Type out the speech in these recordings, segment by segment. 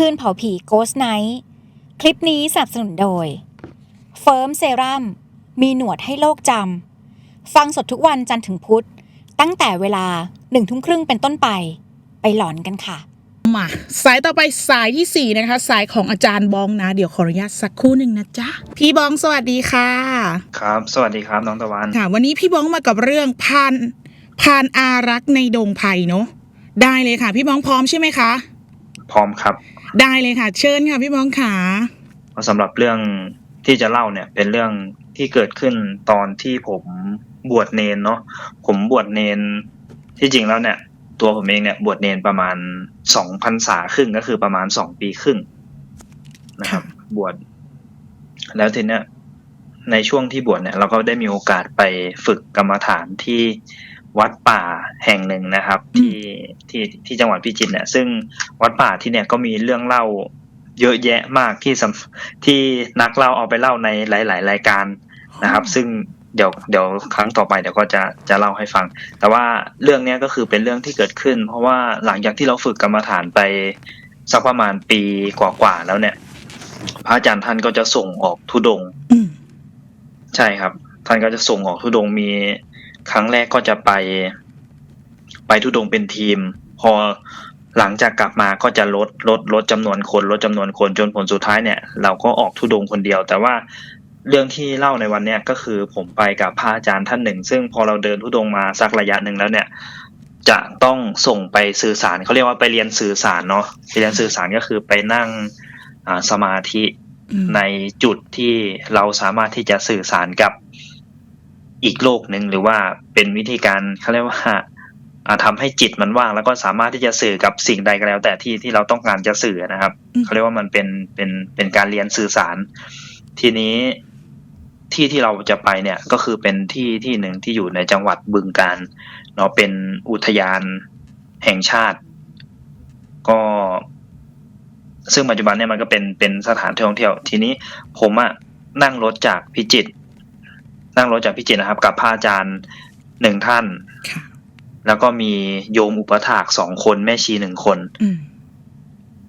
คืนเผาผี Ghost Night คลิปนี้สนับสนุนโดย เฟิร์มเซรั่มมีหนวดให้โลกจำ ฟังสดทุกวันจันทร์ถึงพุธ ตั้งแต่เวลาหนึ่งทุ่มครึ่งเป็นต้นไป ไปหลอนกันค่ะ มาสายต่อไปสายที่สี่นะคะ สายของอาจารย์บองนะ เดี๋ยวขออนุญาตสักครู่หนึ่งนะจ๊ะ พี่บองสวัสดีค่ะ ครับ สวัสดีครับน้องตะวันค่ะ วันนี้พี่บองมากับเรื่องพานพานอารักษ์ในดงไผ่เนาะได้เลยค่ะ พี่บองพร้อมใช่ไหมคะ พร้อมครับ ได้เลยค่ะ เชิญค่ะพี่บองขาสำหรับเรื่องที่จะเล่าเนี่ยเป็นเรื่องที่เกิดขึ้นตอนที่ผมบวชเนนเนาะผมบวชเนนที่จริงแล้วเนี่ย ตัวผมเองเนี่ยบวชเนนประมาณสองพรรษาครึ่งก็คือประมาณสองปีครึ่งนะครับ บวชแล้วทีเนี้ยในช่วงที่บวชเนี่ย เราก็ได้มีโอกาสไปฝึกกรรมฐานที่ วัดป่าแห่งหนึ่งนะครับ ที่ที่ที่จังหวัดพิจิตรเนี่ยซึ่งวัดป่าที่เนี่ยก็มีเรื่องเล่าเยอะแยะมากที่สำที่นักเล่าเอาไปเล่าในหลาย ๆ รายการนะครับ ซึ่งเดี๋ยวเดี๋ยวครั้งต่อไปเดี๋ยวก็จะจะเล่าให้ฟัง แต่ว่าเรื่องเนี้ยก็คือเป็นเรื่องที่เกิดขึ้น เพราะว่าหลังจากที่เราฝึกกรรมฐานไปสักประมาณปีกว่าๆแล้วเนี่ย พระอาจารย์ท่านก็จะส่งออกทุดงค์อืมใช่ครับ ท่านก็จะส่งออกทุดงค์มี ครั้งแรกก็จะไป ไปทุดงค์เป็นทีม พอหลังจากกลับมาก็จะลดลดลดจำนวนคนลดจำนวนคนจนผลสุดท้ายเนี่ย เราก็ออกทุดงค์คนเดียว แต่ว่าเรื่องที่เล่าในวันเนี้ยก็คือผมไปกับพระอาจารย์ท่านหนึ่ง ซึ่งพอเราเดินทุดงค์มาสักระยะหนึ่งแล้วเนี่ย จะต้องส่งไปสื่อสารเขาเรียกว่าไปเรียนสื่อสารเนาะไปเรียนสื่อสารก็คือไปนั่งอ่าสมาธิอืมในจุดที่เราสามารถที่จะสื่อสารกับ อีกโลกหนึ่งหรือว่าเป็นวิธีการเขาเรียกว่าอ่าทำให้จิตมันว่างแล้วก็สามารถที่จะสื่อกับสิ่งใดก็แล้ว แต่ที่ที่เราต้องการจะสื่อนะครับอืมเขาเรียกว่ามันเป็นเป็นเป็นการเรียนสื่อสาร ทีนี้ที่ที่เราจะไปเนี่ยก็คือเป็นที่ที่หนึ่งที่อยู่ในจังหวัดบึงกาฬเนาะเป็นอุทยานแห่งชาติ ก็ ซึ่งปัจจุบันเนี่ยมันก็เป็นเป็นสถานที่ท่องเที่ยว ทีนี้ผมอะนั่งรถจากพิจิตร นั่งรถจากพิจิตรนะครับ กับพระอาจารย์หนึ่งท่าน ค่ะ แล้วก็มีโยมอุปถากสองคนแม่ชีหนึ่งคน อืม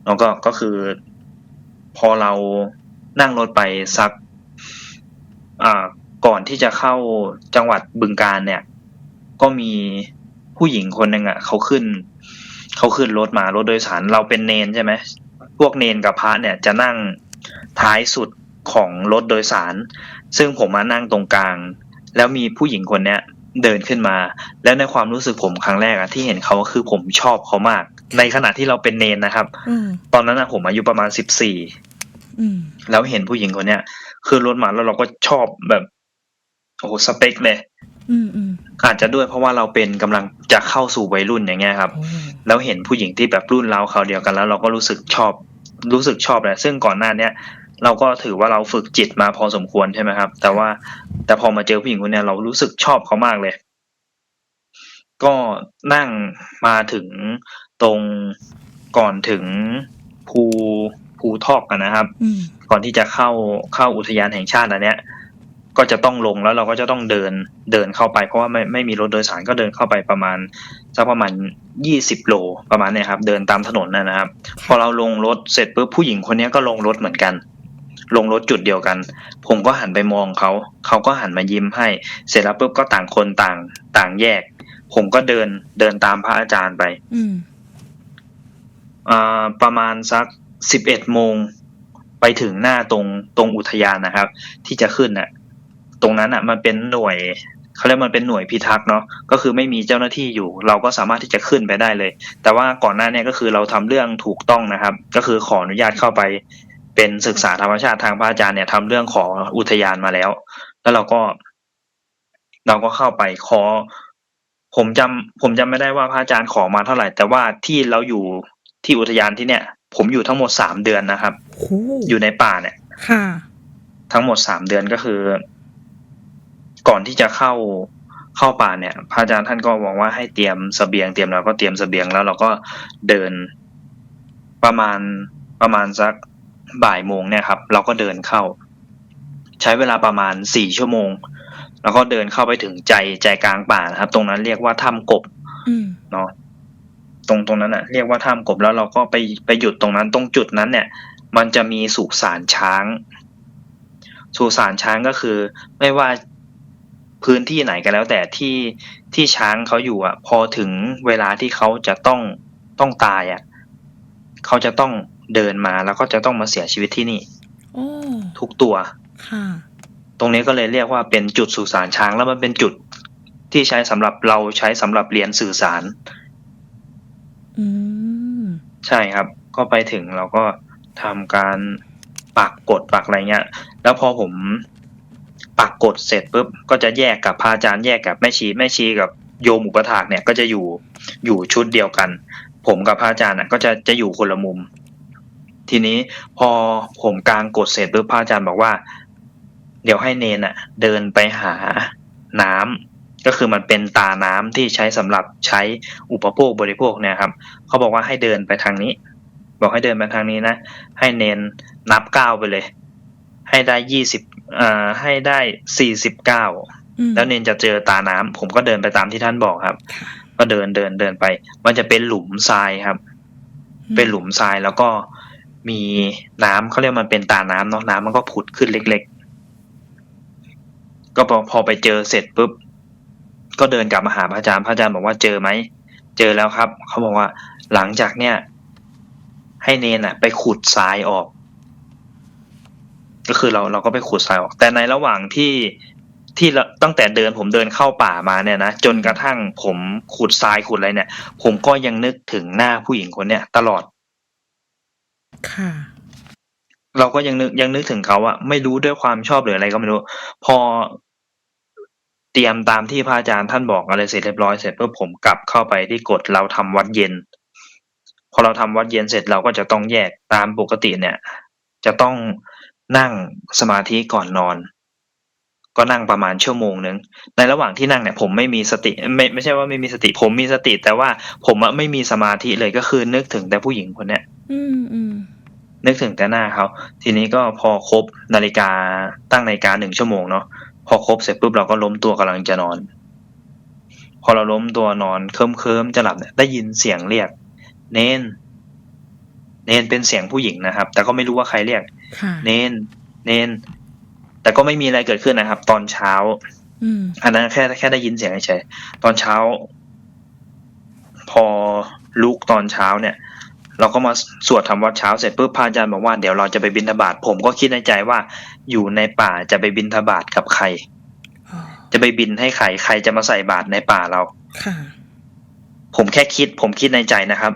แล้วก็ก็คือ พอเรานั่งรถไปสัก อ่า ก่อนที่จะเข้าจังหวัดบึงการเนี่ย ก็มีผู้หญิงคนหนึ่งอะเขาขึ้นเขาขึ้นรถมารถโดยสารเราเป็นเนนใช่ไหมพวกเนนกับพระเนี่ยจะนั่งท้ายสุด ของรถโดยสาร ซึ่งผมมานั่งตรงกลาง แล้วมีผู้หญิงคนเนี้ยเดินขึ้นมา แล้วในความรู้สึกผมครั้งแรกอะที่เห็นเขาก็คือผมชอบเขามาก ในขณะที่เราเป็นเนนนะครับอืมตอนนั้นอะผมอายุประมาณสิบสี่อืมแล้วเห็นผู้หญิงคนเนี้ยคือรถมาแล้วเราก็ชอบแบบโอ้โหสเปคเลยอืมอืมอาจจะด้วยเพราะว่าเราเป็นกำลังจะเข้าสู่วัยรุ่นอย่างเงี้ยครับโอ้แล้วเห็นผู้หญิงที่แบบรุ่นเราเขาวเดียวกันแล้ว เราก็รู้สึกชอบรู้สึกชอบแหละซึ่งก่อนหน้าเนี้ย เราก็ถือว่าเราฝึกจิตมาพอสมควรใช่ไหมครับ แต่ว่าแต่พอมาเจอผู้หญิงคนเนี้ยเรารู้สึกชอบเขามากเลย ก็นั่งมาถึงตรงก่อนถึงภูภูทอกกันนะครับอืมก่อนที่จะเข้าเข้าอุทยานแห่งชาติอันเนี้ย ก็จะต้องลงแล้วเราก็จะต้องเดินเดินเข้าไปเพราะว่าไม่ไม่มีรถโดยสารก็เดินเข้าไปประมาณสักประมาณยี่สิบโลประมาณเนี้ยครับ เดินตามถนนนะนะครับ พอเราลงรถเสร็จปุ๊บผู้หญิงคนเนี้ยก็ลงรถเหมือนกัน ลงรถจุดเดียวกัน ผมก็หันไปมองเขาเขาก็หันมายิ้มให้ เสร็จแล้วปุ๊บก็ต่างคนต่างต่างแยก ผมก็เดินเดินตามพระอาจารย์ไปอืมอ่าประมาณสักสิบเอ็ดโมงไปถึงหน้าตรงตรงอุทยานนะครับ ที่จะขึ้นน่ะ ตรงนั้นอะ มันเป็นหน่วยเขาเรียกมันเป็นหน่วยพิทักษ์เนาะก็คือไม่มีเจ้าหน้าที่อยู่ เราก็สามารถที่จะขึ้นไปได้เลย แต่ว่าก่อนหน้าเนี้ก็คือเราทำเรื่องถูกต้องนะครับ ก็คือขออนุญาตเข้าไป เป็นศึกษาธรรมชาติทางพระอาจารย์เนี่ยทำเรื่องขออุทยานมาแล้ว แล้วเราก็ เราก็เข้าไปขอ ผมจำผมจำไม่ได้ว่าพระอาจารย์ขอมาเท่าไหร่ แต่ว่าที่เราอยู่ที่อุทยานที่เนี่ย ผมอยู่ทั้งหมดสามเดือนนะครับโอ้อยู่ในป่าเนี่ย ค่ะ ทั้งหมดสามเดือนก็คือ ก่อนที่จะเข้าเข้าป่าเนี่ย พระอาจารย์ท่านก็บอกว่าให้เตรียมเสบียงเตรียมเราก็เตรียมเสบียงแล้วเราก็เดินประมาณประมาณสัก บ่ายโมงเนี่ยครับ เราก็เดินเข้า ใช้เวลาประมาณสี่ชั่วโมง แล้วก็เดินเข้าไปถึงใจใจกลางป่านะครับ ตรงนั้นเรียกว่าถ้ำกบอืมเนาะตรงตรงนั้นอะเรียกว่าถ้ำกบแล้วเราก็ไปไปหยุดตรงนั้น ตรงจุดนั้นเนี่ย มันจะมีสุสานช้าง สุสานช้างก็คือ ไม่ว่าพื้นที่ไหนก็แล้ว แต่ที่ที่ช้างเขาอยู่อะ พอถึงเวลาที่เขาจะต้องต้องตายอะเขาจะต้อง เดินมาแล้วก็จะต้องมาเสียชีวิตที่นี่โอ้ทุกตัวค่ะตรงนี้ก็เลยเรียกว่าเป็นจุดสุสานช้างแล้วมันเป็นจุดที่ใช้สำหรับเราใช้สำหรับเรียนสื่อสารอืมใช่ครับ ก็ไปถึงเราก็ทำการปักกดปักอะไรเงี้ย แล้วพอผมปักกดเสร็จปุ๊บก็จะแยกกับพระอาจารย์แยกกับแม่ชีแม่ชีกับโยมอุปถากเนี่ยก็จะอยู่อยู่ชุดเดียวกัน ผมกับพระอาจารย์น่ะก็จะจะอยู่คนละมุม ทีนี้พอผมกลางกดเสร็จปุ๊บพระอาจารย์บอกว่า เดี๋ยวให้เนนอะเดินไปหาน้ำก็คือมันเป็นตาน้ำที่ใช้สำหรับใช้อุปโภคบริโภคเนี่ยครับเขาบอกว่าให้เดินไปทางนี้ บอกให้เดินไปทางนี้นะ ให้เนนนับเก้าไปเลย ให้ได้ยี่สิบอ่าให้ได้สี่สิบเก้าอืมแล้วเนนจะเจอตาน้ำผมก็เดินไปตามที่ท่านบอกครับ ก็เดินเดินเดินไป มันจะเป็นหลุมทรายครับ เป็นหลุมทรายแล้วก็ มีน้ำเขาเรียกมันเป็นตาน้ำเนาะน้ำมันก็ผุดขึ้นเล็ก ๆ ก็พอพอไปเจอเสร็จปุ๊บก็เดินกลับมาหาพระอาจารย์พระอาจารย์บอกว่าเจอไหมเจอแล้วครับเขาบอกว่าหลังจากเนี่ย ให้เนนอะไปขุดทรายออก ก็คือเราเราก็ไปขุดทรายออก แต่ในระหว่างที่ที่เราตั้งแต่เดินผมเดินเข้าป่ามาเนี่ยนะจนกระทั่งผมขุดทรายขุดอะไรเนี่ย ผมก็ยังนึกถึงหน้าผู้หญิงคนเนี้ยตลอด ค่ะ เราก็ยังนึกยังนึกถึงเขาอะไม่รู้ด้วยความชอบหรืออะไรก็ไม่รู้ พอเตรียมตามที่พระอาจารย์ท่านบอกอะไรเสร็จเรียบร้อยเสร็จปุ๊บผมกลับเข้าไปที่กฎเราทำวัดเย็น พอเราทำวัดเย็นเสร็จเราก็จะต้องแยกตามปกติเนี่ย จะต้องนั่งสมาธิก่อนนอน ก็นั่งประมาณชั่วโมงหนึ่งในระหว่างที่นั่งเนี่ย ผมไม่มีสติ ไม่ไม่ใช่ว่าไม่มีสติ ผมมีสติ แต่ว่าผมอะไม่มีสมาธิเลยก็คือนึกถึงแต่ผู้หญิงคนเนี้ย อืมอืม นึกถึงแต่หน้าเขาทีนี้ก็พอครบนาฬิกาตั้งนาฬิกาหนึ่งชั่วโมงเนาะพอครบเสร็จปุ๊บเราก็ล้มตัวกำลังจะนอน พอเราล้มตัวนอนเคิมเคิมๆจะหลับเนี่ยได้ยินเสียงเรียก เนนเนนเป็นเสียงผู้หญิงนะครับ แต่ก็ไม่รู้ว่าใครเรียกค่ะเนนเนนแต่ก็ไม่มีอะไรเกิดขึ้นนะครับ ตอนเช้าอืมอันนั้นแค่แค่ได้ยินเสียงเฉยๆตอนเช้า พอลุกตอนเช้าเนี่ย เราก็มาสวดทำวัดเช้าเสร็จปุ๊บพระอาจารย์บอกว่าเดี๋ยวเราจะไปบิณฑบาตผมก็คิดในใจว่า อยู่ในป่าจะไปบิณฑบาตกับใครอ๋อจะไปบินให้ใครใครจะมาใส่บาตรในป่าเราค่ะผมแค่คิด ผมคิดในใจนะครับ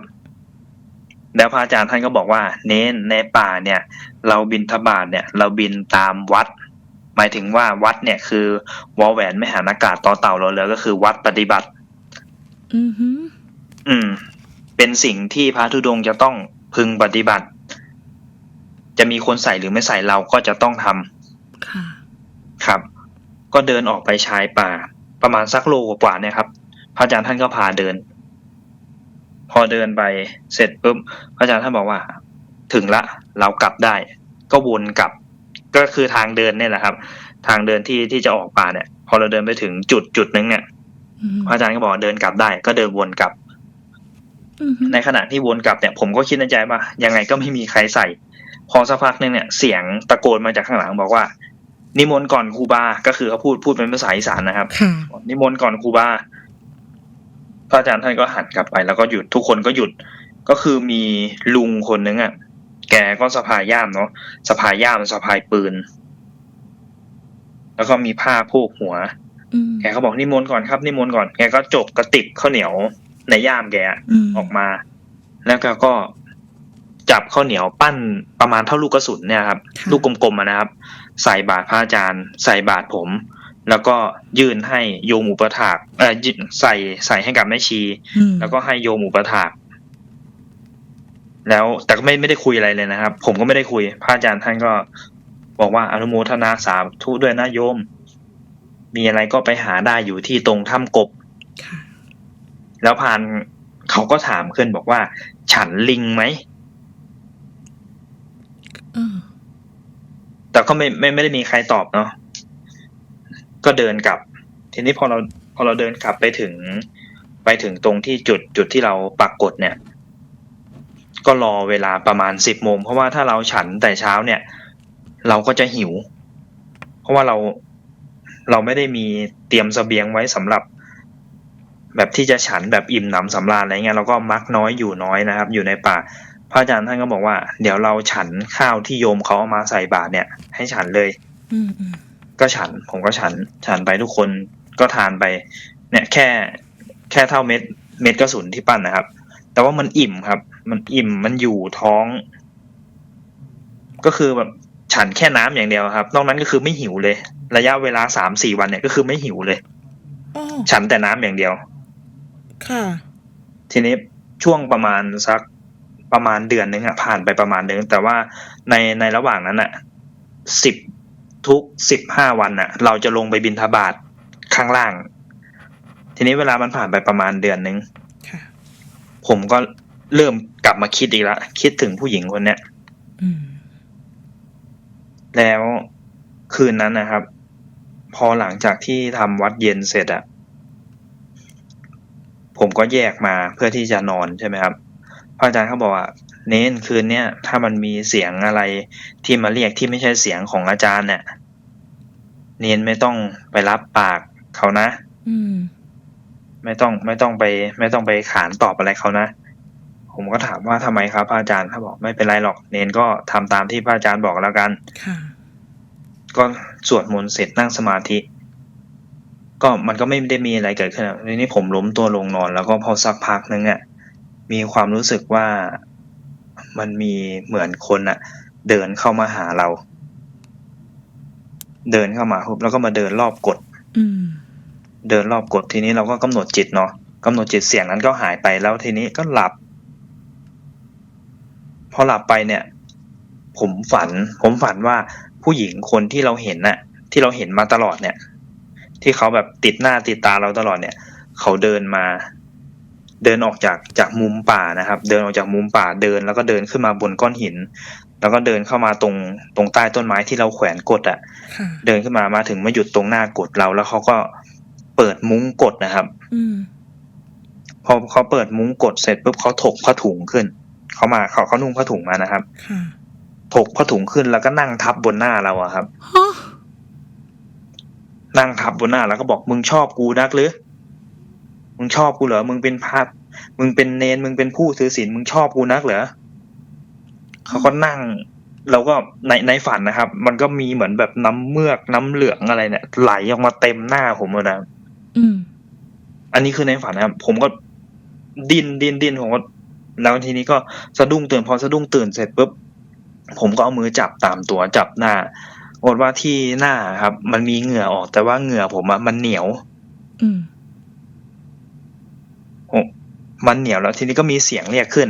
แล้วพระอาจารย์ท่านก็บอกว่า เน้นในป่าเนี่ย เราบินทบาทเนี่ย เราบินตามวัด หมายถึงว่าวัดเนี่ยคือวอแหวนไม่หานอากาศต่อเต่าเราเลยก็คือวัดปฏิบัติ อือหืออืม เป็นสิ่งที่พระธุดงค์จะต้องพึงปฏิบัติ จะมีคนใส่หรือไม่ใส่เราก็จะต้องทำค่ะครับ ก็เดินออกไปชายป่า ประมาณสักโลกว่าๆเนี่ยครับ พระอาจารย์ท่านก็พาเดิน พอเดินไปเสร็จปุ๊บพระอาจารย์ท่านบอกว่า ถึงละเรากลับได้ ก็วนกลับ ก็คือทางเดินเนี่ยแหละครับ ทางเดินที่ที่จะออกป่าเนี่ย พอเราเดินไปถึงจุดจุดนึงเนี่ยอืมพระอาจารย์ก็บอกว่าเดินกลับได้ ก็เดินวนกลับอือหือ ในขณะที่วนกลับเนี่ยผมก็คิดในใจว่ายังไงก็ไม่มีใครใส่ พอสักพักหนึงเนี่ยเสียงตะโกนมาจากข้างหลังบอกว่า นิมนต์ก่อนครูบา ก็คือเขาพูดพูดเป็นภาษาอีสานนะครับค่ะนิมนต์ก่อนครูบาพระอาจารย์ท่านก็หันกลับไป แล้วก็หยุดทุกคนก็หยุดก็คือมีลุงคนนึงอะ แกก็สะพายย่ามเนาะสะพายย่ามสะพายปืน แล้วก็มีผ้าโพกหัวอืมแกก็บอกนิมนต์ก่อนครับนิมนต์ก่อนแกก็จกกระติบข้าวเหนียว ในย่ามแกอะอืมออกมา แล้วก็ก็จับข้าวเหนียวปั้นประมาณเท่าลูกกระสุนเนี่ยครับค่ะลูกกลมๆอะนะครับ ใส่บาตรพระอาจารย์ ใส่บาตรผม แล้วก็ยื่นให้โยมอุปถากเอ่อยื่นใส่ใส่ให้กับแม่ชีอืมแล้วก็ให้โยมอุปถากแล้วแต่ก็ไม่ไม่ได้คุยอะไรเลยนะครับ ผมก็ไม่ได้คุย พระอาจารย์ท่านก็บอกว่าอนุโมทนาสาธุด้วยนะโยม มีอะไรก็ไปหาได้อยู่ที่ตรงถ้ำกบค่ะ แล้วพานเขาก็ถามขึ้นบอกว่า ฉันลิงไหมเออแต่ก็ไม่ไม่ไม่ได้มีใครตอบเนาะก็เดินกลับ ทีนี้พอเราพอเราเดินกลับไปถึง ไปถึงตรงที่จุดจุดที่เราปักกดเนี่ย ก็รอเวลาประมาณสิบโมงเพราะว่าถ้าเราฉันแต่เช้าเนี่ย เราก็จะหิว เพราะว่าเราเราไม่ได้มีเตรียมเสบียงไว้สำหรับ แบบที่จะฉันแบบอิ่มหนำสำราญอะไรเงี้ยเราก็มักน้อยอยู่น้อยนะครับ อยู่ในป่าพระอาจารย์ท่านก็บอกว่า เดี๋ยวเราฉันข้าวที่โยมเขาเอามาใส่บาตรเนี่ย ให้ฉันเลยอืมอืมก็ฉัน ผมก็ฉัน ฉันไปทุกคนก็ทานไป เนี่ย แค่ แค่เท่าเม็ด เม็ดกระสุนที่ปั้นนะครับ แต่ว่ามันอิ่มครับ มันอิ่มมันอยู่ท้อง ก็คือแบบฉันแค่น้ำอย่างเดียวครับ นอกนั้นก็คือไม่หิวเลย ระยะเวลาสามสี่วันเนี่ยก็คือไม่หิวเลยอ๋อฉันแต่น้ำอย่างเดียว ค่ะ ทีนี้ช่วงประมาณสักประมาณเดือนนึงอะผ่านไปประมาณนึง แต่ว่าในในระหว่างนั้นอะสิบทุกสิบห้าวันอะเราจะลงไปบินทบาทข้างล่าง ทีนี้เวลามันผ่านไปประมาณเดือนนึงค่ะผมก็เริ่มกลับมาคิดอีกละคิดถึงผู้หญิงคนเนี้ยอืมแล้วคืนนั้นนะครับ พอหลังจากที่ทำวัดเย็นเสร็จอะ ผมก็แยกมาเพื่อที่จะนอนใช่ไหมครับพระอาจารย์เขาบอกว่า เน้นคืนเนี้ยถ้ามันมีเสียงอะไรที่มาเรียกที่ไม่ใช่เสียงของอาจารย์เนี่ยเน้นไม่ต้องไปรับปากเขานะ อืม ไม่ต้องไม่ต้องไป ไม่ต้องไปขานตอบอะไรเขานะผมก็ถามว่าทำไมครับพระอาจารย์เขาบอกไม่เป็นไรหรอก เนนก็ทำตามที่พระอาจารย์บอกแล้วกัน ค่ะ ก็สวดมนต์เสร็จนั่งสมาธิ ก็มันก็ไม่ได้มีอะไรเกิดขึ้นอะทีนี้ผมล้มตัวลงนอน แล้วก็พอสักพักนึงอะมีความรู้สึกว่ามันมีเหมือนคนอะ เดินเข้ามาหาเรา เดินเข้ามาปุ๊บแล้วก็มาเดินรอบกดอืมเดินรอบกดทีนี้เราก็กำหนดจิตเนาะกำหนดจิตเสียงนั้นก็หายไปแล้วทีนี้ก็หลับ พอหลับไปเนี่ย ผมฝัน ผมฝันว่าผู้หญิงคนที่เราเห็นน่ะ ที่เราเห็นมาตลอดเนี่ย ที่เขาแบบติดหน้าติดตาเราตลอดเนี่ย เขาเดินมา เดินออกจากจากมุมป่านะครับ เดินออกจากมุมป่าเดิน แล้วก็เดินขึ้นมาบนก้อนหิน แล้วก็เดินเข้ามาตรงตรงใต้ต้นไม้ที่เราแขวนกดอะค่ะ เดินขึ้นมามาถึงมาหยุดตรงหน้ากดเรา แล้วเขาก็เปิดมุ้งกดนะครับ อืมพอเขาเปิดมุ้งกดเสร็จปุ๊บเขาถกผ้าถุงขึ้นเขามาเขาเขานุ่งผ้าถุงมานะครับค่ะถกผ้าถุงขึ้นแล้วก็นั่งทับบนหน้าเราอะครับฮะ นั่งทับบนหน้าแล้วก็บอกมึงชอบกูนักหรือ มึงชอบกูเหรอ มึงเป็นพระมึงเป็นเนน มึงเป็นผู้ถือศีล มึงชอบกูนักเหรอเขาก็นั่ง เราก็ในในฝันนะครับ มันก็มีเหมือนแบบน้ำเมือกน้ำเหลืองอะไรเนี่ย ไหลออกมาเต็มหน้าผมเลยนะอืมอันนี้คือในฝันนะครับ ผมก็ดิ้นดิ้นดิ้นผมก็แล้วทีนี้ก็สะดุ้งตื่นพอสะดุ้งตื่นเสร็จปุ๊บผมก็เอามือจับตามตัวจับหน้า ปรากฏว่าที่หน้าครับ มันมีเหงื่อออก แต่ว่าเหงื่อผมอะมันเหนียว อืมโอ้มันเหนียวแล้ว ทีนี้ก็มีเสียงเรียกขึ้น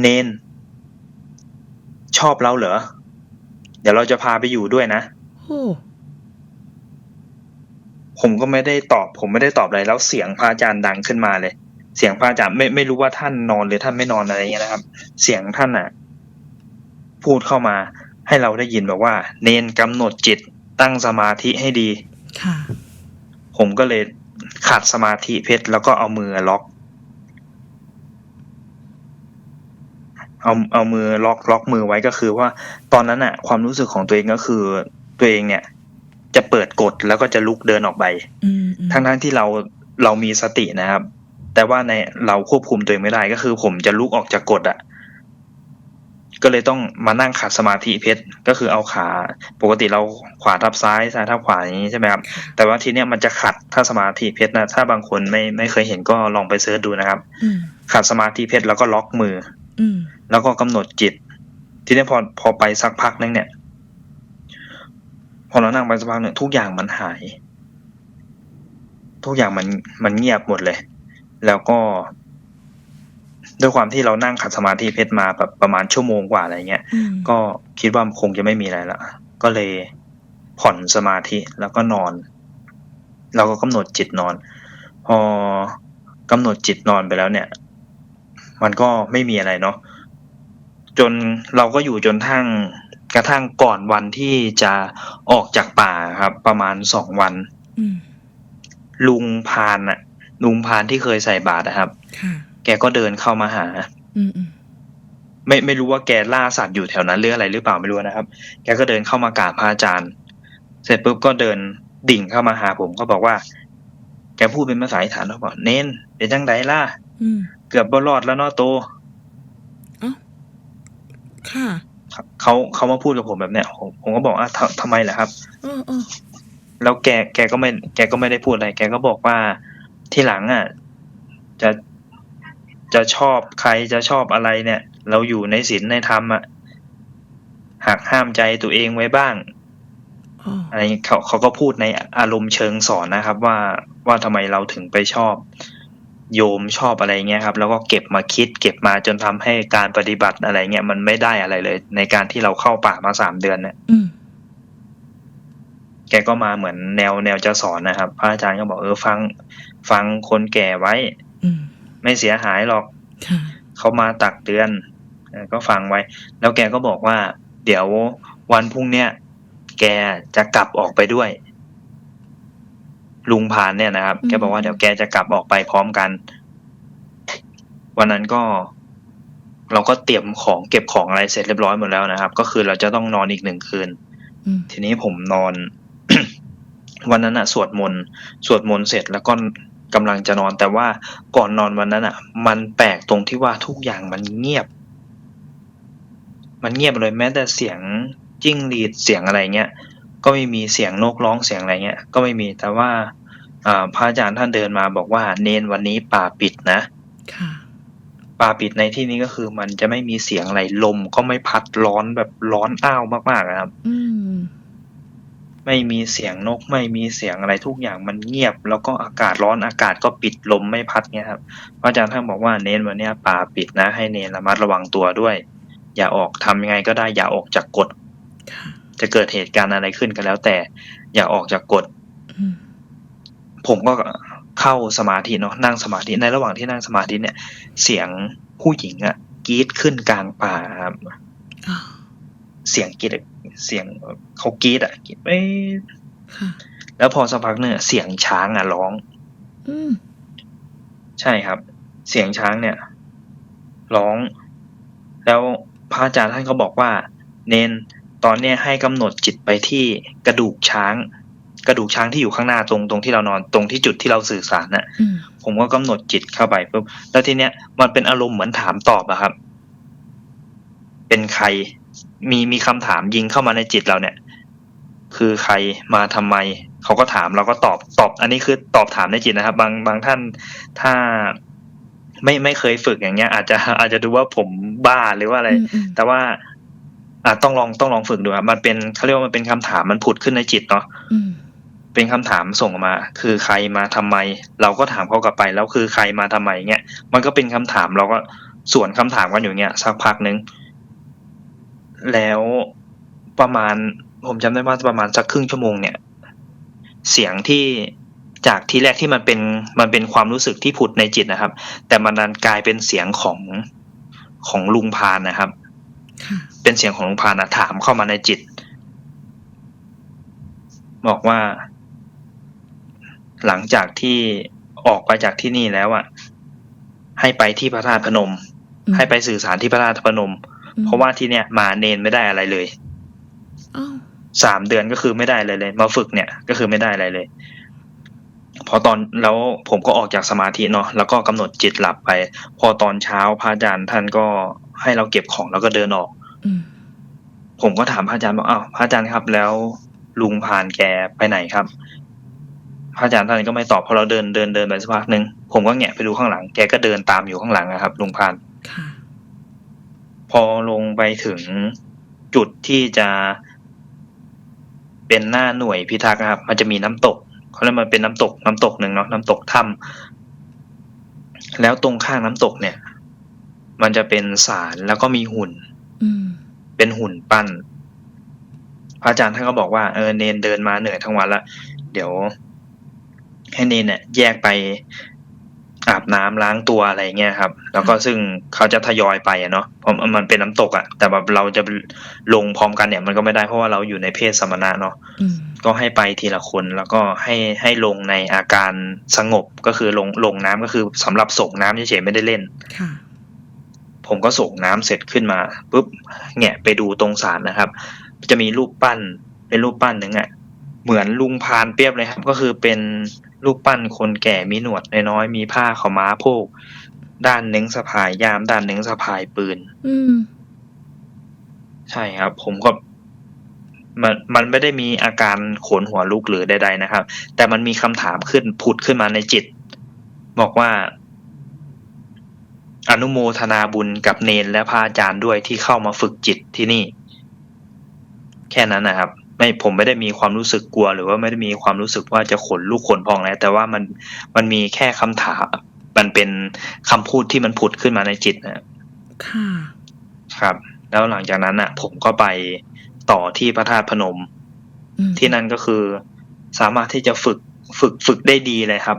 เนน ชอบเราเหรอ เดี๋ยวเราจะพาไปอยู่ด้วยนะโอ้ผมก็ไม่ได้ตอบ ผมไม่ได้ตอบอะไรแล้วเสียงพระอาจารย์ดังขึ้นมาเลย เสียงพระอาจารย์ไม่ไม่รู้ว่าท่านนอนหรือท่านไม่นอนอะไรอย่างเงี้ยนะครับ เสียงท่านอะ พูดเข้ามา ให้เราได้ยินแบบว่า เนนกำหนดจิตตั้งสมาธิให้ดี ค่ะ ผมก็เลยขาดสมาธิเพชรแล้วก็เอามือล็อก เอาเอามือล็อกล็อกมือไว้ก็คือว่า ตอนนั้นอะความรู้สึกของตัวเองก็คือ ตัวเองเนี่ย จะเปิดกดแล้วก็จะลุกเดินออกไปอืมอืมทั้งทั้งๆที่เราเรามีสตินะครับ แต่ว่าในเราควบคุมตัวเองไม่ได้ก็คือ ผมจะลุกออกจากกฎอะ ก็เลยต้องมานั่งขัดสมาธิเพชรก็คือเอาขาปกติเราขวาทับซ้ายซ้ายทับขวาอย่างนี้ใช่ไหมครับแต่ว่าทีเนี้ยมันจะขัดถ้าสมาธิเพชรนะถ้าบางคนไม่ไม่เคยเห็นก็ลองไปเสิร์ชดูนะครับอืมขัดสมาธิเพชรแล้วก็ล็อกมือ อืมแล้วก็กำหนดจิต ทีนี้พอพอไปสักพักนึงเนี่ย พอเรานั่งไปสักพักหนึ่งทุกอย่างมันหาย ทุกอย่างมันมันเงียบหมดเลย แล้วก็ ด้วยความที่เรานั่งขัดสมาธิเพชรมาแบบประมาณชั่วโมงกว่าอะไรเงี้ยอืมก็คิดว่าคงจะไม่มีอะไรละก็เลยผ่อนสมาธิแล้วก็นอน เราก็กำหนดจิตนอน พอกำหนดจิตนอนไปแล้วเนี่ย มันก็ไม่มีอะไรเนาะจนเราก็อยู่จนทั้งกระทั่งก่อนวันที่จะออกจากป่าครับ ประมาณสองวันอืมลุงพานอะลุงพานที่เคยใส่บาตรนะครับค่ะแกก็เดินเข้ามาหาอืมอืมไม่ไม่รู้ว่าแกล่าสัตว์อยู่แถวนั้นหรืออะไรหรือเปล่าไม่รู้นะครับ แกก็เดินเข้ามากราบพระอาจารย์ เสร็จปุ๊บก็เดินดิ่งเข้ามาหาผมก็บอกว่า แกพูดเป็นภาษาอีสานเขาบอกเน้นเป็นจังไดล่ะอืมเกือบบ่รอดแล้วเนาะโตเอ้าค่ะเขาเขามาพูดกับผมแบบเนี้ยผมผมก็บอกอะทำทำไมล่ะครับเออเออแล้วแกแกก็ไม่ แกก็ไม่ได้พูดอะไร แกก็บอกว่าที่หลังอะ จะ จะชอบใครจะชอบอะไรเนี่ย เราอยู่ในศีลในธรรมอะหักห้ามใจตัวเองไว้บ้างอ๋ออะไรเขาเขาก็พูดในอารมณ์เชิงสอนนะครับ ว่าว่าทำไมเราถึงไปชอบ โยมชอบอะไรเงี้ยครับ แล้วก็เก็บมาคิด เก็บมาจนทำให้การปฏิบัติอะไรเงี้ยมันไม่ได้อะไรเลย ในการที่เราเข้าป่ามาสามเดือนเนี่ยอืมแกก็มาเหมือนแนวแนวจะสอนนะครับ พระอาจารย์ก็บอกเออฟัง ฟังคนแก่ไว้ อืม ไม่เสียหายหรอกค่ะเขามาตักเตือนเออก็ฟังไว้ แล้วแกก็บอกว่า เดี๋ยววันพรุ่งเนี้ยแกจะกลับออกไปด้วย ลุงพานเนี่ยนะครับ แกบอกว่าเดี๋ยวแกจะกลับออกไปพร้อมกัน วันนั้นก็ เราก็เตรียมของเก็บของอะไรเสร็จเรียบร้อยหมดแล้วนะครับ ก็คือเราจะต้องนอนอีกหนึ่งคืนอืมทีนี้ผมนอน วันนั้นอะสวดมนต์สวดมนต์เสร็จแล้วก็ กำลังจะนอนแต่ว่าก่อนนอนวันนั้นอะมันแปลกตรงที่ว่าทุกอย่างมันเงียบ มันเงียบเลยแม้แต่เสียงจิ้งหรีดเสียงอะไรเงี้ยก็ไม่มีเสียงนกร้องเสียงอะไรเงี้ย ก็ไม่มีแต่ว่าอ่าพระอาจารย์ท่านเดินมาบอกว่าเนนวันนี้ป่าปิดนะค่ะป่าปิดในที่นี้ก็คือมันจะไม่มีเสียงอะไรลมก็ไม่พัดร้อนแบบร้อนอ้าวมากๆนะครับอืม ไม่มีเสียงนก ไม่มีเสียงอะไรทุกอย่างมันเงียบ แล้วก็อากาศร้อนอากาศก็ปิดลมไม่พัดเนี่ยครับพระอาจารย์ท่านบอกว่าเน้นวันนี้ป่าปิดนะ ให้เน้นระมัดระวังตัวด้วย อย่าออกทำยังไงก็ได้อย่าออกจากกฎจะเกิดเหตุการณ์อะไรขึ้นก็แล้ว แต่อย่าออกจากกฎผมก็เข้าสมาธิเนาะนั่งสมาธิในระหว่างที่นั่งสมาธิเนี่ย เสียงผู้หญิงอะกรีดขึ้นกลางป่าครับ เสียงกรีดอะเสียงเขากรีดอะกรีดเอ๊ะค่ะแล้วพอสักพักเนี่ยเสียงช้างอะร้องอืมใช่ครับ เสียงช้างเนี่ย ร้อง แล้วพระอาจารย์ท่านก็บอกว่า เนนตอนเนี้ยให้กำหนดจิตไปที่กระดูกช้าง กระดูกช้างที่อยู่ข้างหน้าตรงตรงที่เรานอนตรงที่จุดที่เราสื่อสารน่ะอืมผมก็กำหนดจิตเข้าไปปุ๊บแล้วทีเนี้ยมันเป็นอารมณ์เหมือนถามตอบอะครับ เป็นใคร มีมีคำถามยิงเข้ามาในจิตเราเนี่ย คือใครมาทำไม เขาก็ถามเราก็ตอบตอบ อันนี้คือตอบถามในจิตนะครับ บางบางท่านถ้าไม่ไม่เคยฝึกอย่างเงี้ย อาจจะอาจจะดูว่าผมบ้าหรือว่าอะไรอืมอืมแต่ว่าอาต้องลองต้องลองฝึกดูครับมันเป็นเขาเรียกว่ามันเป็นคำถามมันผุดขึ้นในจิตเนาะอืมเป็นคำถามส่งมา คือใครมาทำไม เราก็ถามเขากลับไป แล้วคือใครมาทำไมเงี้ยมันก็เป็นคำถามเราก็สวนคำถามกันอยู่เงี้ยสักพักหนึ่ง แล้วประมาณผมจำได้ว่าประมาณสักครึ่งชั่วโมงเนี่ย เสียงที่จากที่แรกที่มันเป็นมันเป็นความรู้สึกที่ผุดในจิตนะครับ แต่มันดันกลายเป็นเสียงของของลุงพานนะครับ เป็นเสียงของลุงพานะถามเข้ามาในจิต บอกว่า หลังจากที่ออกไปจากที่นี่แล้วอะ ให้ไปที่พระธาตุพนม ให้ไปสื่อสารที่พระธาตุพนมม เพราะว่าที่เนี่ยมาเนนไม่ได้อะไรเลยอ้าวสามเดือนก็คือไม่ได้อะไรเลย มาฝึกเนี่ยก็คือไม่ได้อะไรเลย พอตอนแล้วผมก็ออกจากสมาธิเนาะแล้วก็กำหนดจิตหลับไป พอตอนเช้าพระอาจารย์ท่านก็ให้เราเก็บของแล้วก็เดินออกอืมผมก็ถามพระอาจารย์บอกอ้าวพระอาจารย์ครับ แล้วลุงพานแกไปไหนครับพระอาจารย์ท่านก็ไม่ตอบพอเราเดินเดินเดินไปสักพักหนึ่งผมก็แงะไปดูข้างหลัง แกก็เดินตามอยู่ข้างหลังนะครับลุงพานค่ะ พอลงไปถึงจุดที่จะเป็นหน้าหน่วยพิทักษ์นะครับ มันจะมีน้ำตกเขาเรียกมันเป็นน้ำตกน้ำตกหนึ่งเนาะน้ำตกถ้ำแล้วตรงข้างน้ำตกเนี่ย มันจะเป็นศาลแล้วก็มีหุ่นอืมเป็นหุ่นปั้นพระอาจารย์ท่านก็บอกว่าเออเนนเดินมาเหนื่อยทั้งวันละเดี๋ยวให้เนนเนี่ยแยกไป อาบน้ำล้างตัวอะไรเงี้ยครับ แล้วก็ซึ่งเขาจะทยอยไปอะเนาะเพราะมันเป็นน้ำตกอะแต่แบบเราจะลงพร้อมกันเนี่ย มันก็ไม่ได้เพราะว่าเราอยู่ในเพศสมณะเนาะอืมก็ให้ไปทีละคนแล้วก็ให้ให้ลงในอาการสงบก็คือลงลงน้ำก็คือสำหรับส่งน้ำเฉยๆไม่ได้เล่นค่ะผมก็ส่งน้ำเสร็จขึ้นมาปุ๊บแงะไปดูตรงศาลนะครับ จะมีรูปปั้นเป็นรูปปั้นหนึ่งอะ่ะเหมือนลุงพานเปรียบเลยครับ ก็คือเป็น รูปปั้นคนแก่มีหนวดน้อยๆ มีผ้าขาวม้าโพก ด้านหนึ่งสะพายยาม ด้านหนึ่งสะพายปืน อืม ใช่ครับ ผมก็ มันมันไม่ได้มีอาการขนหัวลุกหรือใดๆนะครับ แต่มันมีคำถามขึ้นผุดขึ้นมาในจิต บอกว่า อนุโมทนาบุญกับเนนและพระอาจารย์ด้วยที่เข้ามาฝึกจิตที่นี่ แค่นั้นนะครับ ไม่ผมไม่ได้มีความรู้สึกกลัว หรือว่าไม่ได้มีความรู้สึกว่าจะขนลุกขนพองอะไรแต่ว่ามันมันมีแค่คำถาม มันเป็นคำพูดที่มันผุดขึ้นมาในจิตนะครับค่ะ ครับ แล้วหลังจากนั้นอะ ผมก็ไปต่อที่พระธาตุพนมอืมที่นั่นก็คือ สามารถที่จะฝึกฝึกฝึกได้ดีเลยครับ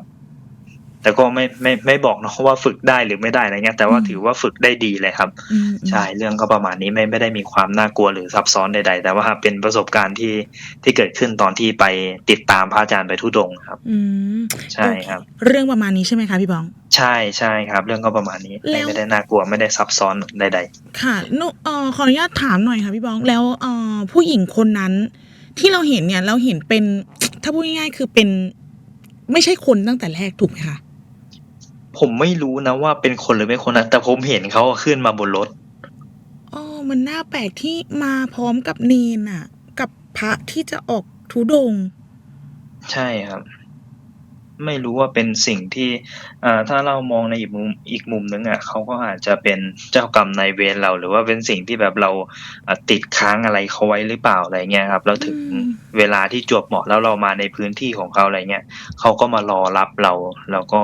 แต่ก็ไม่ไม่ไม่บอกนะว่าฝึกได้หรือไม่ได้อะไรเงี้ยแต่ว่าถือว่าฝึกได้ดีเลยครับอืมใช่เรื่องก็ประมาณนี้ไม่ไม่ได้มีความน่ากลัวหรือซับซ้อนใด ๆ แต่ว่าเป็นประสบการณ์ที่ที่เกิดขึ้นตอนที่ไปติดตามพระอาจารย์ไปทุดงค์ครับ อืมใช่ครับ เรื่องประมาณนี้ใช่ไหมคะพี่บอง ใช่ใช่ครับ เรื่องก็ประมาณนี้แล้ไม่วไม่ได้น่ากลัวไม่ได้ซับซ้อนใดค่ะนุเอ่อขออนุญาตถามหน่อยค่ะพี่บองแล้วเอ่อผู้หญิงคนนั้น ที่เราเห็นเนี่ยเราเห็นเป็นถ้าพูดง่ายๆคือเป็น ไม่ใช่คนตั้งแต่แรกถูกไหมคะๆ ผมไม่รู้นะว่าเป็นคนหรือไม่คนนะแต่ผมเห็นเขาขึ้นมาบนรถอ๋อมันน่าแปลกที่มาพร้อมกับเนนอะ กับพระที่จะออกทุดงค์ใช่ครับ ไม่รู้ว่าเป็นสิ่งที่ อ่า ถ้าเรามองในอีกมุมอีกมุมนึงอะเขาก็อาจจะเป็นเจ้ากรรมนายเวรเรา หรือว่าเป็นสิ่งที่แบบเราอะติดค้างอะไรเขาไว้หรือเปล่าอะไรเงี้ยครับ แล้วถึงเวลาที่จวบเหมาะแล้วเรามาในพื้นที่ของเขาอะไรเงี้ยเขาก็มารอรับเรา แล้วก็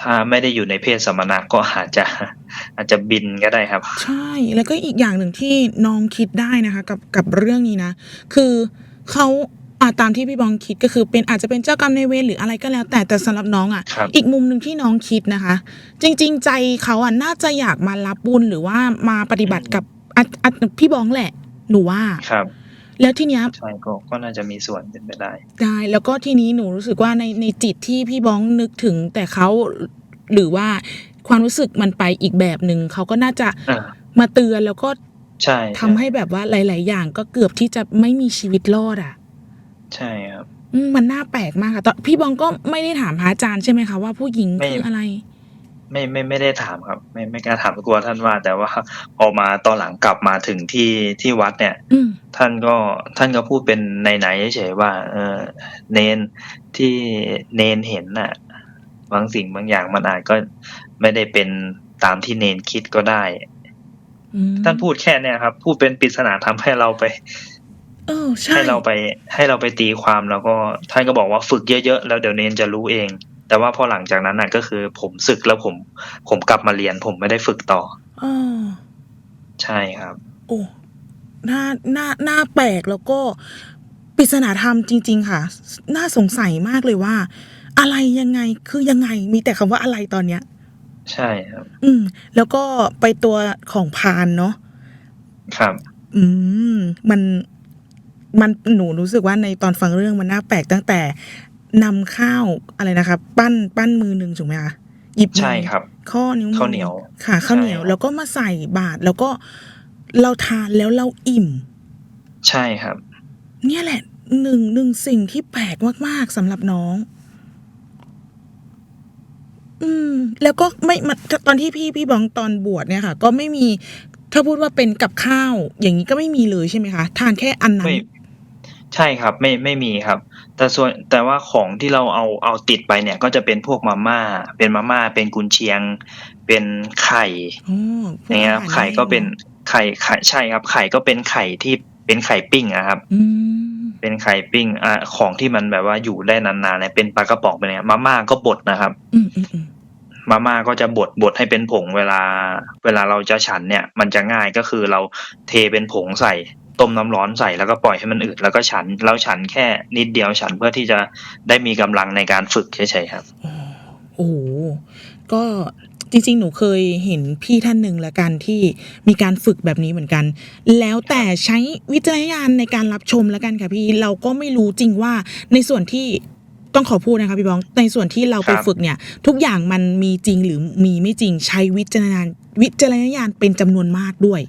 ถ้าไม่ได้อยู่ในเพศสมณะก็อาจจะอาจจะบินก็ได้ครับ ใช่แล้วก็อีกอย่างหนึ่งที่น้องคิดได้นะคะกับกับเรื่องนี้นะ คือเขาอ่าตามที่พี่บองคิดก็คือเป็นอาจจะเป็นเจ้ากรรมนายเวรหรืออะไรก็แล้ว แต่แต่สำหรับน้องอะครับอีกมุมหนึ่งที่น้องคิดนะคะ จริง ๆ ใจเขาอะน่าจะอยากมารับบุญหรือว่ามาปฏิบัติกับอะอะพี่บองแหละ หนูว่าครับ แล้วทีเนี้ยใช่ก็ก็น่าจะมีส่วนเป็นไปได้ ได้แล้วก็ทีนี้หนูรู้สึกว่าในในจิตที่พี่บ้องนึกถึงแต่เขาหรือว่าความรู้สึกมันไปอีกแบบหนึ่งเขาก็น่าจะอ่า มาเตือนแล้วก็ใช่ทำให้แบบว่าหลาย ๆ อย่างก็เกือบที่จะไม่มีชีวิตรอดอะ ใช่ครับ อืมมันน่าแปลกมากค่ะตอนพี่บองก็ไม่ได้ถามพระอาจารย์ใช่ไหมคะว่าผู้หญิงไม่ คืออะไร ไม่ไม่ไม่ได้ถามครับ ไม่ไม่กล้าถามกลัวท่านว่า แต่ว่าพอมาตอนหลังกลับมาถึงที่ที่วัดเนี่ยอืมท่านก็ท่านก็พูดเป็นในไหนๆเฉยๆว่า เออเนนที่เนนเห็นน่ะ บางสิ่งบางอย่างมันอาจก็ไม่ได้เป็นตามที่เนนคิดก็ได้อืมท่านพูดแค่เนี่ยครับ พูดเป็นปริศนาทำให้เราไปเออใช่ให้เราไปให้เราไปตีความแล้วก็ท่านก็บอกว่าฝึกเยอะๆแล้วเดี๋ยวเนนจะรู้เอง แต่ว่าพอหลังจากนั้นน่ะก็คือผมศึกแล้วผม ผมกลับมาเรียน ผมไม่ได้ฝึกต่ออ๋อใช่ครับ โอ้น่าน่าน่าแปลกแล้วก็ปริศนาธรรมจริง ๆ ค่ะ น่าสงสัยมากเลยว่า อะไรยังไงคือยังไง มีแต่คำว่าอะไรตอนเนี้ย ใช่ครับ อืม แล้วก็ไปตัวของพานเนาะครับ อืม มันมันหนูรู้สึกว่าในตอนฟังเรื่องมันน่าแปลกตั้งแต่ นำข้าวอะไรนะคะปั้นปั้นมือหนึ่งถูกไหมคะหยิบมือใช่ครับ ข้อนิ้วมือข้าวเหนียวค่ะข้าวเหนียวใช่ครับแล้วก็มาใส่บาตรแล้วก็เราทานแล้วเราอิ่ม ใช่ครับ เนี่ยแหละหนึ่งหนึ่งสิ่งที่แปลกมาก ๆสำหรับน้อง อืม แล้วก็ไม่มาตอนที่พี่พี่บองตอนบวชเนี่ยค่ะ ก็ไม่มี ถ้าพูดว่าเป็นกับข้าว อย่างนี้ก็ไม่มีเลยใช่ไหมคะ ทานแค่อันนั้นไม่ ใช่ครับ ไม่ ไม่มีครับ แต่ส่วน แต่ว่าของที่เราเอา เอาติดไปเนี่ย ก็จะเป็นพวกมาม่า เป็นมาม่า เป็นกุนเชียง เป็นไข่อ๋อพวอย่างเงี้ยครับอาหารไข่ก็เป็น ไข่ ไข่ ใช่ครับ ไข่ก็เป็นไข่ที่เป็นไข่ปิ้งอะครับ อืม เป็นไข่ปิ้ง อะของที่มันแบบว่าอยู่ได้นาน ๆ เนี่ย เป็นปลากระป๋อง เป็นไงมาม่าก็บดนะครับ อืมอืมอืมมาม่าก็จะบด บดให้เป็นผง เวลา เวลาเราจะฉันเนี่ย มันจะง่าย ก็คือเราเทเป็นผงใส่ ต้มน้ำร้อนใส่แล้วก็ปล่อยให้มันอืดแล้วก็ฉันแล้วฉันแค่นิดเดียวฉันเพื่อที่จะได้มีกำลังในการฝึกเฉยๆครับโอ้โหก็จริงๆ หนูเคยเห็นพี่ท่านหนึ่งละกันที่มีการฝึกแบบนี้เหมือนกัน แล้วแต่ใช้วิจารณญาณในการรับชมละกันค่ะพี่เราก็ไม่รู้จริงว่าในส่วนที่ต้องขอพูดนะคะพี่บองในส่วนที่เราไปฝึกเนี่ย ทุกอย่างมันมีจริงหรือมีไม่จริงใช้วิจารณญาณวิจารณญาณเป็นจำนวนมากด้วย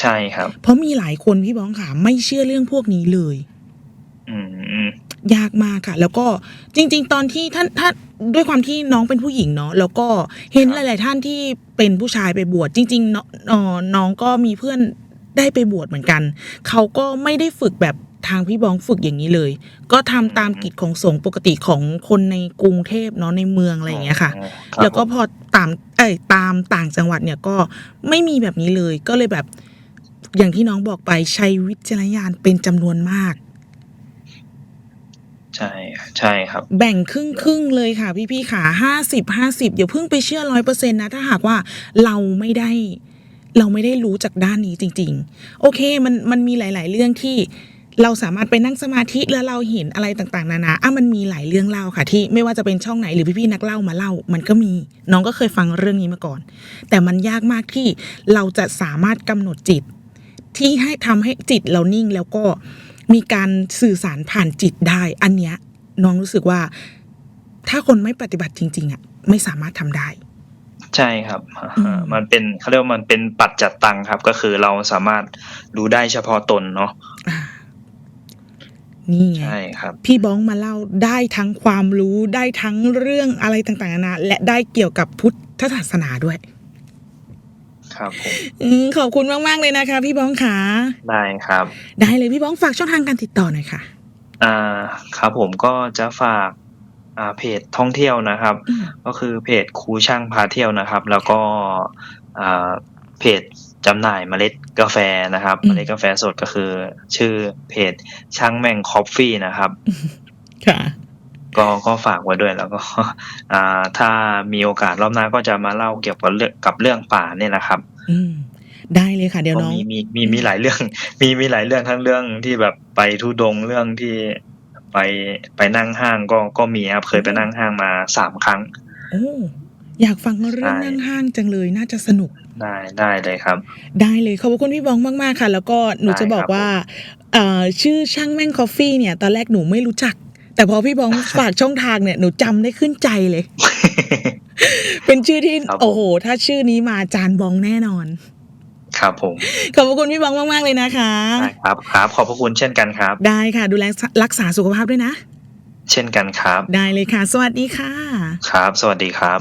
ใช่ครับ เพราะมีหลายคนพี่บองค่ะ ไม่เชื่อเรื่องพวกนี้เลย อืมยากมากค่ะ แล้วก็จริง ๆ ตอนที่ท่านท่านด้วยความที่น้องเป็นผู้หญิงเนาะแล้วก็เห็นครับหลาย ๆ ท่านที่เป็นผู้ชายไปบวชจริงๆเนาะเอ่อน้องก็มีเพื่อนได้ไปบวชเหมือนกัน เขาก็ไม่ได้ฝึกแบบทางพี่บองฝึกอย่างนี้เลย ก็ทำตามกิจของสงฆ์ปกติของคนในกรุงเทพเนาะในเมืองอะไรอย่างเงี้ยค่ะรับแล้วก็ผมพอตามเอ้ยตามต่างจังหวัดเนี่ยก็ไม่มีแบบนี้เลยก็เลยแบบ อย่างที่น้องบอกไปใช้วิจารณญาณเป็นจำนวนมาก ใช่ใช่ครับ แบ่งครึ่งครึ่งๆเลยค่ะ พี่พี่ๆขาห้าสิบห้าสิบอย่าเพิ่งไปเชื่อร้อยเปอร์เซ็นต์นะ ถ้าหากว่าเราไม่ได้ เราไม่ได้รู้จากด้านนี้จริง ๆ โอเคมันมันมีหลาย ๆ เรื่องที่เราสามารถไปนั่งสมาธิแล้วเราเห็นอะไรต่างๆ นานาอะมันมีหลายเรื่องเล่าค่ะ ที่ไม่ว่าจะเป็นช่องไหนหรือพี่ๆนักเล่ามาเล่า มันก็มีน้องก็เคยฟังเรื่องนี้มาก่อน แต่มันยากมากที่เราจะสามารถกำหนดจิต ที่ให้ทำให้จิตเรานิ่งแล้วก็มีการสื่อสารผ่านจิตได้ อันเนี้ยน้องรู้สึกว่า ถ้าคนไม่ปฏิบัติจริง ๆอะไม่สามารถทำได้ ใช่ครับอืมมันเป็นเขาเรียกว่ามันเป็นปัจจัตตังครับ ก็คือเราสามารถรู้ได้เฉพาะตนเนาะอ่านี่ไงใช่ครับ พี่บ้องมาเล่าได้ทั้งความรู้ได้ทั้งเรื่องอะไรต่างๆนานาและได้เกี่ยวกับพุทธศาสนาด้วย ครับผมอืมขอบคุณมากๆเลยนะคะ พี่บ้องค่ะได้ครับ ได้เลยพี่บ้องฝากช่องทางการติดต่อหน่อยค่ะ อ่าครับผมก็จะฝากอ่าเพจท่องเที่ยวนะครับ อืม ก็คือเพจครูช่างพาเที่ยวนะครับ แล้วก็อ่าเพจจำหน่ายเมล็ดกาแฟนะครับอืม เมล็ดกาแฟสดก็คือ ชื่อเพจช่างแม่งคอฟฟี่นะครับ ค่ะ ก็ก็ฝากไว้ด้วยแล้วก็อ่าถ้ามีโอกาสรอบหน้าก็จะมาเล่าเกี่ยวกับเรื่องกับเรื่องป่าเนี่ยนะครับ อืมได้เลยค่ะเดี๋ยวก็น้องมีมีมีมีหลายเรื่อง มีมีหลายเรื่องทั้งเรื่องที่แบบไปทุดงค์เรื่องที่ไปไปนั่งห้างก็ก็มีครับเคยไปนั่งห้างมาสามครั้งโอ้อยากฟังเรื่องใช่นั่งห้างจังเลยน่าจะสนุกได้ได้เลยครับ ได้เลยขอบคุณพี่บองมาก ๆ ค่ะ แล้วก็หนูได้จะบอกครับว่าเอ่อชื่อช่างแม่งคอฟฟี่เนี่ย ตอนแรกหนูไม่รู้จัก แต่พอพี่บองฝากช่องทางเนี่ยหนูจำได้ขึ้นใจเลย เป็นชื่อที่ครับผมโอ้โห ถ้าชื่อนี้มาจานบองแน่นอน ครับผม ขอบคุณพี่บองมาก ๆ เลยนะคะได้ครับครับขอบพระคุณเช่นกันครับ ได้ค่ะ ดูแลรักษาสุขภาพด้วยนะ เช่นกันครับ ได้เลยค่ะ สวัสดีค่ะ ครับ สวัสดีครับ